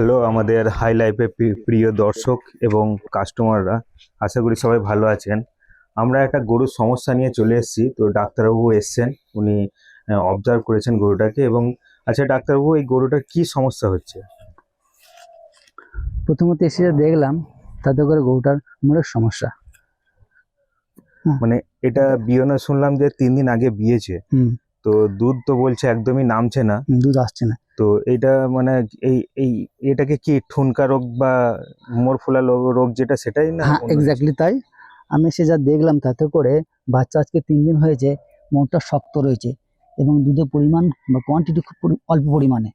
Hello আমাদের high লাইফে প্রিয় দর্শক এবং কাস্টমাররা আশা করি সবাই ভালো আছেন। আমরা একটা গরুর সমস্যা নিয়ে চলে এসেছি। তো ডাক্তারবাবু এসছেন। উনি অবজার্ভ করেছেন গরুটাকে এবং আচ্ছা ডাক্তারবাবু এই গরুটার কি সমস্যা হচ্ছে? প্রথমত এসে যা দেখলাম তাতে করে গরুটার মোড়ের সমস্যা। মানে এটা বিয়নে শুনলাম যে তিন দিন আগে বিয়েছে। হুম। তো দুধ তো বলছে একদমই নামছে না। দুধ আসছে না। তো এটা মানে এই এই এটাকে কি ঠুনকা রোগ বা মোর ফোলা রোগ- রোগ যেটা সেটাই না হ্যাঁ এক্স্যাক্টলি তাই। আমি সে যা দেখলাম তাতে করে বাচ্চা আজকে তিন দিন হয়েছে মনটা শক্ত রয়েছে এবং দুধের পরিমাণ বা কোয়ান্টিটি খুব অল্প পরিমাণে।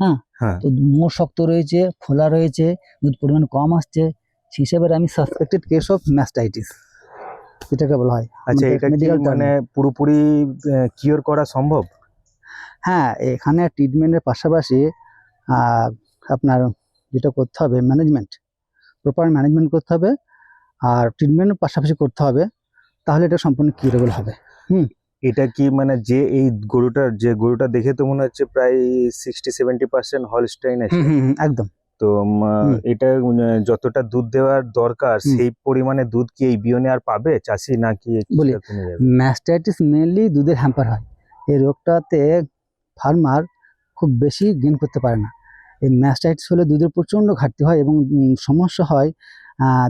হ্যাঁ তো মোট শক্ত রয়েছে ফোলা রয়েছে দুধ পরিমাণ কম আসছে সেই হিসাবে আমি সাসপেক্টেড কেস অফ ম্যাস্টাইটিস এটাকে বলা হয়। আচ্ছা এটা কি এ। মানে পুরোপুরি কিওর করা সম্ভব? হ্যাঁ এখানে ট্রিটমেন্টের পাশাপাশি আপনার যেটা করতে হবে ম্যানেজমেন্ট প্রপার ম্যানেজমেন্ট করতে হবে আর ট্রিটমেন্টের পাশাপাশি করতে হবে তাহলে এটা সম্পূর্ণ কিউরেবল হবে। এটা কি মানে যে এই গরুটার যে গরুটা দেখে তো মনে হচ্ছে প্রায় সিক্সটি সেভেন্টি পার্সেন্ট হলস্টাইন আছে। একদম। তো এটা যতটা দুধ দেওয়ার দরকার সেই পরিমাণে দুধ কি এই বিয়নে আর পাবে? চাষি নাকি বলি। ম্যাস্টাইটিস মেনলি দুধের হ্যাম্পার হয়। এই রোগটাতে ফার্মার খুব বেশি গেন করতে পারে না। এই ম্যাস্টাইটিস হলে দুধের প্রচণ্ড ঘাটতি হয় এবং সমস্যা হয়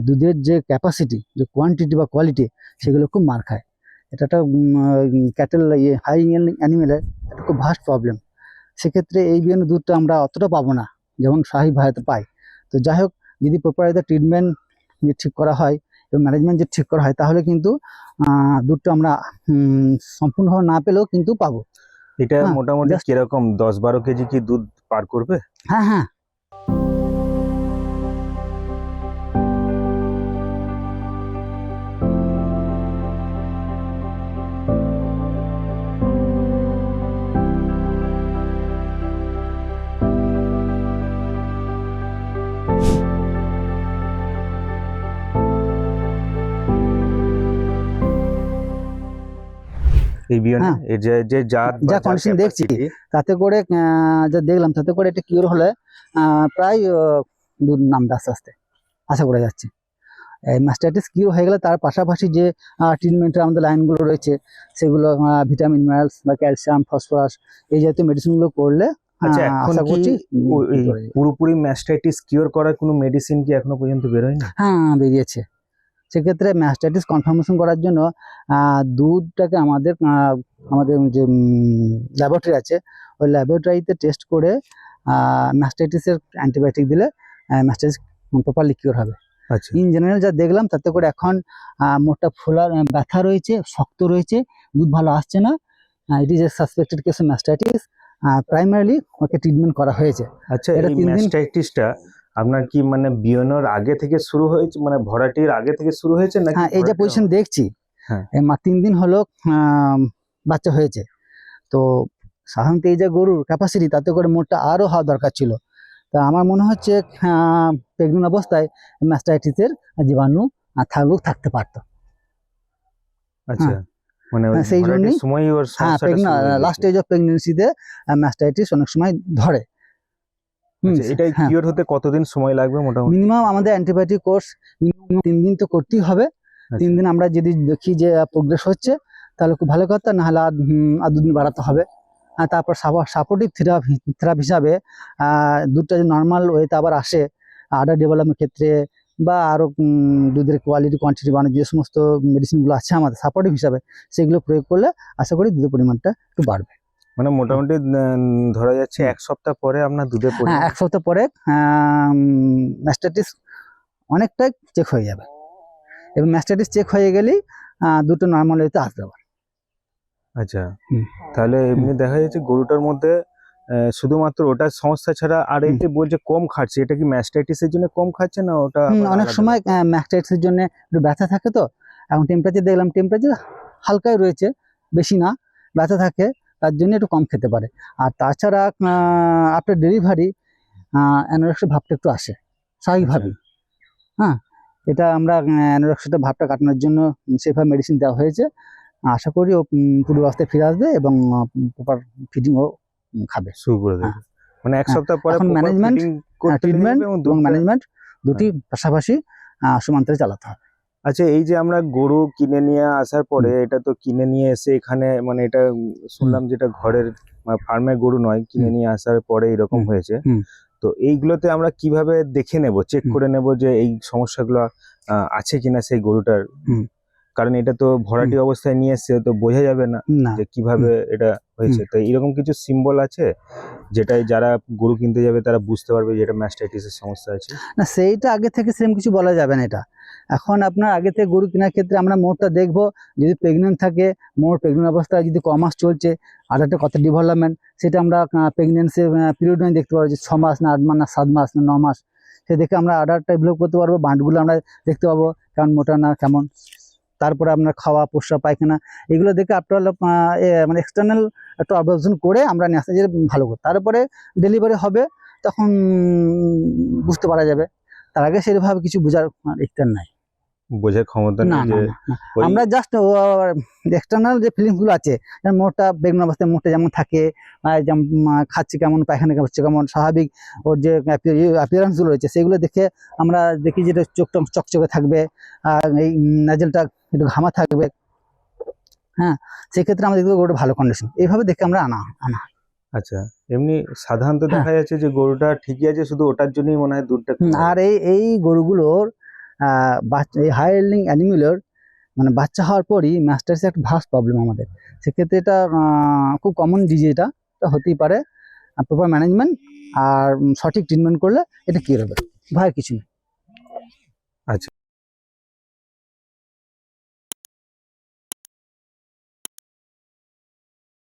দুধের যে ক্যাপাসিটি যে কোয়ান্টিটি বা কোয়ালিটি সেগুলো খুব মার খায়। এটা একটা ক্যাটেল ইয়ে হাই অ্যানিমেলের একটা খুব ভাস্ট প্রবলেম সেক্ষেত্রে এই বিয়ানো দুধটা আমরা অতটা পাবো না যেমন শাহি ভাইতে পাই তো যাই হোক যদি প্রপার ট্রিটমেন্ট ঠিক করা হয় এবং ম্যানেজমেন্ট যদি ঠিক করা হয় তাহলে কিন্তু দুধটা আমরা সম্পূর্ণভাবে না পেলেও কিন্তু পাবো। এটা হ্যাঁ, মোটামুটি কীরকম? দশ বারো কেজি কি দুধ পার করবে? হ্যাঁ হ্যাঁ। এই বিয়নে হ্যাঁ। যে যে জাত যা condition দেখছি, তাতে করে যা দেখলাম তাতে করে এটা কিওর হলে প্রায় দুধ নামবে আস্তে আস্তে। আশা করা যাচ্ছে। এই মাস্টাইটিস কিওর হয়ে গেলে তার পাশাপাশি যে ট্রিটমেন্টের আমাদের লাইনগুলো রয়েছে সেগুলো ভিটামিন মিনারেলস বা ক্যালসিয়াম ফসফরাস এই জাতীয় মেডিসিনগুলো করলে আচ্ছা এখন কি। পুরোপুরি ম্যাস্টাইটিস কিওর করার কোনো মেডিসিন কি এখনও পর্যন্ত বেরোয়নি? হ্যাঁ বেরিয়েছে। সেক্ষেত্রে ম্যাস্টাইটিস কনফার্মেশন করার জন্য আহ, দুধটাকে আমাদের আমাদের যে ল্যাবরেটরি আছে ওই ল্যাবরেটরিতে টেস্ট করে ম্যাস্টাইটিসের অ্যান্টিবায়োটিক দিলে ম্যাস্টাইটিস প্রপারলি কিওর হবে। আচ্ছা। ইন জেনারেল যা দেখলাম তাতে করে এখন আহ, মোটা ফোলার ব্যথা রয়েছে শক্ত রয়েছে দুধ ভালো আসছে না it is a suspected case mastitis primarily okay treatment করা হয়েছে। আচ্ছা এটা ম্যাস্টাইটিসটা আপনার কি মানে বিয়নোর আগে থেকে শুরু হয়েছে মানে ভরাটির আগে থেকে শুরু হয়েছে নাকি হ্যাঁ এই যে পজিশন দেখছি হ্যাঁ। তিন দিন হলো বাচ্চা হয়েছে। তো সাধারণত এই যে গরুর ক্যাপাসিটি তাতে করে মোটটা আরও হওয়া দরকার ছিল। তা আমার মনে হচ্ছে প্রেগনেন্ট অবস্থায় ম্যাস্টাইটিসের জীবাণু থাকলেও থাকতে পারতো। আচ্ছা মানে হ্যাঁ, সেই জন্যই- সময়ই ওর হ্যাঁ লাস্ট স্টেজ অফ প্রেগনেন্সিতে ম্যাস্টাইটিস অনেক সময় ধরে। আচ্ছা, হ্যাঁ। কিওর হতে কতদিন সময় লাগবে মোটামুটি? মিনিমাম আমাদের অ্যান্টিবায়োটিক কোর্স মিনিমাম তিন দিন তো করতেই হবে। তিন দিন আমরা যদি দেখি যে প্রোগ্রেস হচ্ছে তাহলে খুব ভালো কথা নাহলে আর দুদিন বাড়াতে হবে। আর তারপর সাপোর্টিভ থেরাপি থেরাপি হিসাবে দুধটা যদি নর্মাল ওয়েতে আবার আসে আডার ডেভেলপমেন্ট ক্ষেত্রে বা আরও দুধের কোয়ালিটি কোয়ান্টিটি বানানোর যে সমস্ত মেডিসিনগুলো আছে আমাদের সাপোর্টিভ হিসাবে সেগুলো প্রয়োগ করলে আশা করি দুধের পরিমাণটা একটু বাড়বে। মানে মোটামুটি ধরা যাচ্ছে এক সপ্তাহ পরে আপনার দুধের হ্যাঁ এক সপ্তাহ পরে ম্যাস্টাইটিস অনেকটাই চেক হয়ে যাবে। এবং ম্যাস্টাইটিস চেক হয়ে গেলেই দুটো নর্মাল ওয়েতে আসবে আবার আচ্ছা। তাহলে এমনি দেখা যাচ্ছে গরুটার মধ্যে শুধুমাত্র ওটার সমস্যা ছাড়া আর। এতে বলছে কম খাচ্ছে। এটা কি ম্যাস্টাইটিসের জন্য কম খাচ্ছে না ওটা অনেক? সময় ম্যাস্টাইটিসের জন্য একটু ব্যথা থাকে তো। এখন টেম্পারেচার দেখলাম টেম্পারেচার হালকাই রয়েছে বেশি না ব্যথা থাকে। তার জন্য একটু কম খেতে পারে। আর তাছাড়া আফটার ডেলিভারি অ্যানোরেক্সিয়া ভাবটা একটু আসে স্বাভাবিকভাবেই। হ্যাঁ এটা আমরা অ্যানোরেক্সিয়াটা ভাবটা কাটানোর জন্য সেভাবে মেডিসিন দেওয়া হয়েছে। আশা করি ও পুরো অবস্থায় ফিরে আসবে এবং প্রপার ফিডিংও খাবে। শুরু করে দেবে। মানে এক হ্যাঁ, সপ্তাহ পরে এখন লেগে ট্রিটমেন্ট এবং ম্যানেজমেন্ট দুটি পাশাপাশি সমান্তরে চালাতে হবে। আচ্ছা এই যে আমরা গরু কিনে নিয়ে আসার পরে এটা তো কিনে নিয়ে এসে এখানে মানে এটা শুনলাম যেটা ঘরের ফার্মে গরু নয় কিনে নিয়ে আসার পরে এরকম হয়েছে। তো এইগুলোতে আমরা কীভাবে দেখে নেব চেক করে নেব যে এই সমস্যাগুলো আহ, আছে কিনা সেই গরুটার। কারণ এটা তো ভরাটি অবস্থায় নিয়ে এসছে তো বোঝা যাবে না যে কীভাবে এটা হয়েছে। তো এরকম কিছু সিম্বল আছে যেটাই যারা গরু কিনতে যাবে তারা বুঝতে পারবে যে এটা ম্যাস্টাইটিসের সমস্যা আছে? না সেইটা আগে থেকে সেরকম কিছু বলা যাবে না এটা। এখন আপনার আগে থেকে গরু কেনার ক্ষেত্রে আমরা মোড়টা দেখব যদি প্রেগনেন্ট থাকে মোড় প্রেগনেন্ট অবস্থায় যদি ক মাস চলছে আদারটা কত ডেভেলপমেন্ট সেটা আমরা প্রেগনেন্সি পিরিয়ড নিয়ে দেখতে পারব যে ছ মাস না আট মাস না সাত মাস না ন মাস। সে দেখে আমরা আদারটা ডেভেলপ করতে পারব বাঁটগুলো আমরা দেখতে পাবো কেমন মোটা না কেমন? তারপরে আপনার খাওয়া পোষা পায়খানা এগুলো দেখে আপনার মানে এক্সটার্নাল একটা অবজার্ভেশন করে আমরা নিয়ে আসতে যে ভালো করে তারপরে ডেলিভারি হবে তখন বুঝতে পারা যাবে। তার আগে সেভাবে কিছু বোঝার ইচ্ছার নাই। বোঝার ক্ষমতা না আমরা জাস্ট এক্সটার্নাল যে ফিলিংসগুলো আছে মোটটা বেগুন অবস্থায় মোটটা যেমন থাকে যেমন খাচ্ছে কেমন পায়খানা কেমন হচ্ছে কেমন স্বাভাবিক ওর যে অ্যাপিয়ারেন্সগুলো রয়েছে সেগুলো দেখে আমরা দেখি যেটা চোখটা চকচকে থাকবে এই নাজেলটা একটু ঘামা থাকবে। হ্যাঁ সেক্ষেত্রে আমাদের দেখব গরুটা ভালো কন্ডিশন এইভাবে দেখে আমরা আনা আনা। আচ্ছা এমনি সাধারণত হ্যাঁ। দেখা যাচ্ছে যে গরুটা ঠিকই আছে শুধু ওটার জন্যই মনে হয় দুধটা আর এই এই গরুগুলোর এই এল্ডিং অ্যানিমেলের মানে বাচ্চা হওয়ার পরই ম্যাস্টার্স একটা ভাস প্রবলেম আমাদের। সেক্ষেত্রে এটা খুব কমন ডিজিজ এটা এটা হতেই পারে। প্রপার ম্যানেজমেন্ট আর সঠিক ট্রিটমেন্ট করলে এটা কি হবে। ভয়ের কিছু নেই।